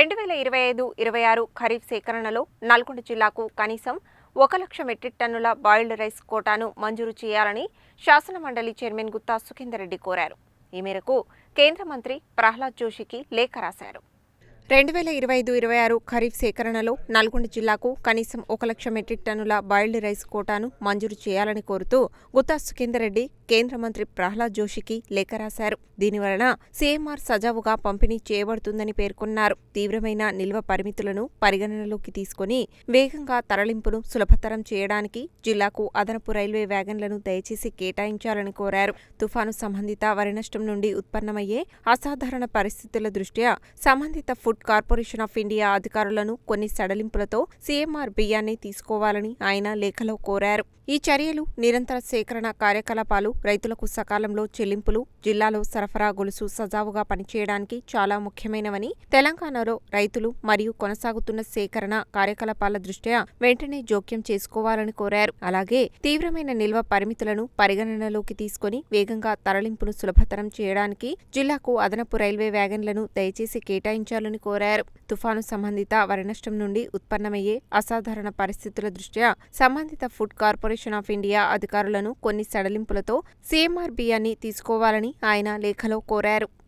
రెండు వేల ఇరవై ఐదు ఇరవై ఆరు ఖరీఫ్ సేకరణలో నల్గొండ జిల్లాకు కనీసం ఒక లక్ష మెట్రిక్ టన్నుల బాయిల్డ్ రైస్ కోటాను మంజూరు చేయాలని శాసన మండలి చైర్మన్ గుత్తా సుఖేందర్ రెడ్డి కోరారు. ఈ మేరకు కేంద్ర మంత్రి ప్రహ్లాద్ జోషికి లేఖ రాశారు. రెండు వేల ఇరవై ఐదు ఇరవై ఆరు ఖరీఫ్ సేకరణలో నల్గొండ జిల్లాకు కనీసం ఒక లక్ష మెట్రిక్ టన్నుల బాయిల్డ్ రైస్ కోటాను మంజూరు చేయాలని కోరుతూ గుత్తా సుఖేందర్ రెడ్డి కేంద్ర మంత్రి ప్రహ్లాద్ జోషికి లేఖ రాశారు. దీనివలన సీఎంఆర్ సజావుగా పంపిణీ చేయబడుతుందని పేర్కొన్నారు. తీవ్రమైన నిల్వ పరిమితులను పరిగణనలోకి తీసుకుని వేగంగా తరలింపును సులభతరం చేయడానికి జిల్లాకు అదనపు రైల్వే వ్యాగన్లను దయచేసి కేటాయించాలని కోరారు. తుఫాను సంబంధిత వరి నష్టం నుండి ఉత్పన్నమయ్యే అసాధారణ పరిస్థితుల దృష్ట్యా సంబంధిత ఫుడ్ కార్పొరేషన్ ఆఫ్ ఇండియా అధికారులను కొన్ని సడలింపులతో సీఎంఆర్ బియ్యాన్ని తీసుకోవాలని ఆయన లేఖలో కోరారు. ఈ చర్యలు నిరంతర సేకరణ కార్యకలాపాలు రైతులకు సకాలంలో చెల్లింపులు జిల్లాలో సరఫరా గొలుసు సజావుగా పనిచేయడానికి చాలా ముఖ్యమైనవని తెలంగాణలో రైతులు మరియు కొనసాగుతున్న సేకరణ కార్యకలాపాల దృష్ట్యా వెంటనే జోక్యం చేసుకోవాలని కోరారు. అలాగే తీవ్రమైన నిల్వ పరిమితులను పరిగణనలోకి తీసుకుని వేగంగా తరలింపును సులభతరం చేయడానికి జిల్లాకు అదనపు రైల్వే వ్యాగన్లను దయచేసి కేటాయించాలని కోరారు. తుఫాను సంబంధిత వరనష్టం నుండి ఉత్పన్నమయ్యే అసాధారణ పరిస్థితుల దృష్ట్యా సంబంధిత ఫుడ్ కార్పొరేషన్ ఆఫ్ ఇండియా అధికారులను కొన్ని సడలింపులతో సీఎంఆర్ తీసుకోవాలని ఆయన లేఖలో కోరారు.